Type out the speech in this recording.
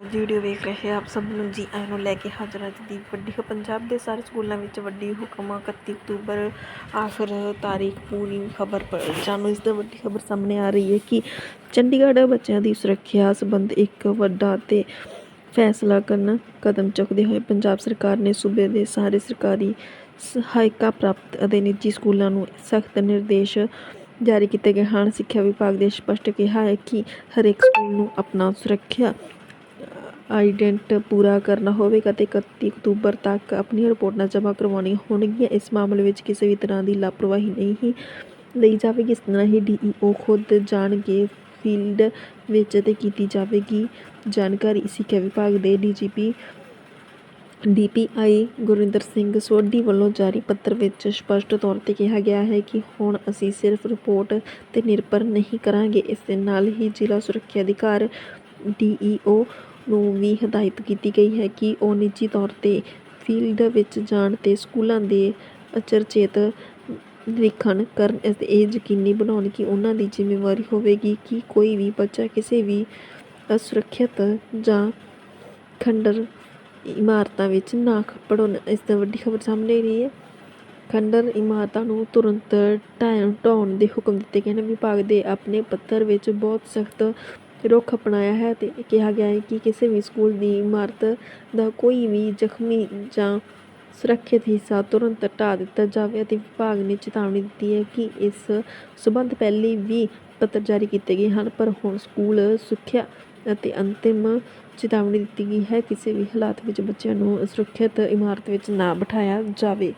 Video ਵੇਖ ਰਹੇ ਆਪ ਸਭ ਨੂੰ ਜੀ ਆਇਆਂ ਨੂੰ ਲੈ ਕੇ ਹਾਜ਼ਰ ਅੱਜ ਦੀ ਵੱਡੀ ਪੰਜਾਬ ਦੇ ਸਾਰੇ ਸਕੂਲਾਂ ਵਿੱਚ ਵੱਡੀ ਹੁਕਮ 31 ਅਕਤੂਬਰ ਆਖਰ ਤਾਰੀਖ ਪੂਰੀ ਖਬਰ ਜਾਣੋ ਇਸ ਦਾ ਵੱਡੀ ਖਬਰ ਸਾਹਮਣੇ ਆ ਰਹੀ ਹੈ ਕਿ ਚੰਡੀਗੜ੍ਹ ਬੱਚਿਆਂ ਦੀ ਸੁਰੱਖਿਆ ਸੰਬੰਧ ਇੱਕ ਵੱਡਾ ਤੇ ਫੈਸਲਾ ਕਰਨ ਕਦਮ ਚੁੱਕਦੇ ਹੋਏ ਪੰਜਾਬ ਸਰਕਾਰ ਨੇ ਸੂਬੇ ਦੇ ਸਾਰੇ ਸਰਕਾਰੀ ਸਹਾਇਕਾ ਪ੍ਰਾਪਤ ਅਤੇ ਨਿੱਜੀ ਸਕੂਲਾਂ ਨੂੰ ਸਖਤ ਨਿਰਦੇਸ਼ ਜਾਰੀ ਕੀਤੇ ਗਏ ਹਨ। ਸਿੱਖਿਆ ਵਿਭਾਗ ਦੇ ਸਪਸ਼ਟ ਕਿਹਾ ਹੈ ਕਿ ਹਰੇਕ ਸਕੂਲ ਨੂੰ ਆਪਣਾ ਸੁਰੱਖਿਆ ਆਈਡੈਂਟ ਪੂਰਾ ਕਰਨਾ ਹੋਵੇਗਾ ਅਤੇ ਇਕੱਤੀ ਅਕਤੂਬਰ ਤੱਕ ਆਪਣੀਆਂ ਰਿਪੋਰਟਾਂ ਜਮ੍ਹਾਂ ਕਰਵਾਉਣੀਆਂ ਹੋਣਗੀਆਂ। ਇਸ ਮਾਮਲੇ ਵਿੱਚ ਕਿਸੇ ਵੀ ਤਰ੍ਹਾਂ ਦੀ ਲਾਪਰਵਾਹੀ ਨਹੀਂ ਲਈ ਜਾਵੇਗੀ। ਇਸ ਤਰ੍ਹਾਂ ਹੀ ਡੀਈਓ ਖੁਦ ਜਾਣਗੇ, ਫੀਲਡ ਵਿੱਚ ਅਤੇ ਕੀਤੀ ਜਾਵੇਗੀ ਜਾਣਕਾਰੀ। ਸਿੱਖਿਆ ਵਿਭਾਗ ਦੇ ਡੀਜੀਪੀ ਡੀਪੀਆਈ ਗੁਰਿੰਦਰ ਸਿੰਘ ਸੋਢੀ ਵੱਲੋਂ ਜਾਰੀ ਪੱਤਰ ਵਿੱਚ ਸਪਸ਼ਟ ਤੌਰ ਤੇ ਕਿਹਾ ਗਿਆ ਹੈ ਕਿ ਹੁਣ ਅਸੀਂ ਸਿਰਫ ਰਿਪੋਰਟ ਤੇ ਨਿਰਭਰ ਨਹੀਂ ਕਰਾਂਗੇ। ਇਸ ਦੇ ਨਾਲ ਹੀ ਜ਼ਿਲ੍ਹਾ ਸੁਰੱਖਿਆ ਅਧਿਕਾਰ ਡੀਈਓ ਨੂੰ ਵੀ ਹਦਾਇਤ ਕੀਤੀ ਗਈ ਹੈ ਕਿ ਉਹ ਨਿੱਜੀ ਤੌਰ ਤੇ ਫੀਲਡ ਵਿੱਚ ਜਾਣ ਅਤੇ ਸਕੂਲਾਂ ਦੇ ਅਚਰਚੇਤ ਨਿਰੀਖਣ ਕਰਨ ਅਤੇ ਇਹ ਯਕੀਨੀ ਬਣਾਉਣ ਕਿ ਉਹਨਾਂ ਦੀ ਜ਼ਿੰਮੇਵਾਰੀ ਹੋਵੇਗੀ ਕਿ ਕੋਈ ਵੀ ਬੱਚਾ ਕਿਸੇ ਵੀ ਅਸੁਰੱਖਿਅਤ ਜਾਂ ਖੰਡਰ ਇਮਾਰਤਾਂ ਵਿੱਚ ਨਾ ਖੜ੍ਹਨ। ਇਸ ਤੋਂ ਵੱਡੀ ਖਬਰ ਸਾਹਮਣੇ ਰਹੀ ਹੈ। ਖੰਡਰ ਇਮਾਰਤਾਂ ਨੂੰ ਤੁਰੰਤ ਢਾਹ ਢਾਉਣ ਦੇ ਹੁਕਮ ਦਿੱਤੇ ਗਏ ਨੇ ਵਿਭਾਗ ਦੇ ਆਪਣੇ ਪੱਤਰ ਵਿੱਚ ਬਹੁਤ ਸਖਤ ਰੁਖ ਅਪਣਾਇਆ ਹੈ ਅਤੇ ਕਿਹਾ ਗਿਆ ਹੈ ਕਿ ਕਿਸੇ ਵੀ ਸਕੂਲ ਦੀ ਇਮਾਰਤ ਦਾ ਕੋਈ ਵੀ ਜ਼ਖਮੀ ਜਾਂ ਸੁਰੱਖਿਅਤ ਹਿੱਸਾ ਤੁਰੰਤ ਢਾਹ ਦਿੱਤਾ ਜਾਵੇ ਅਤੇ ਵਿਭਾਗ ਨੇ ਚੇਤਾਵਨੀ ਦਿੱਤੀ ਹੈ ਕਿ ਇਸ ਸਬੰਧ ਪਹਿਲੇ ਵੀ ਪੱਤਰ ਜਾਰੀ ਕੀਤੇ ਗਏ ਹਨ, ਪਰ ਹੁਣ ਸਕੂਲ ਸੁਰੱਖਿਆ ਅਤੇ ਅੰਤਿਮ ਚੇਤਾਵਨੀ ਦਿੱਤੀ ਗਈ ਹੈ। ਕਿਸੇ ਵੀ ਹਾਲਾਤ ਵਿੱਚ ਬੱਚਿਆਂ ਨੂੰ ਸੁਰੱਖਿਅਤ ਇਮਾਰਤ ਵਿੱਚ ਨਾ ਬਿਠਾਇਆ ਜਾਵੇ।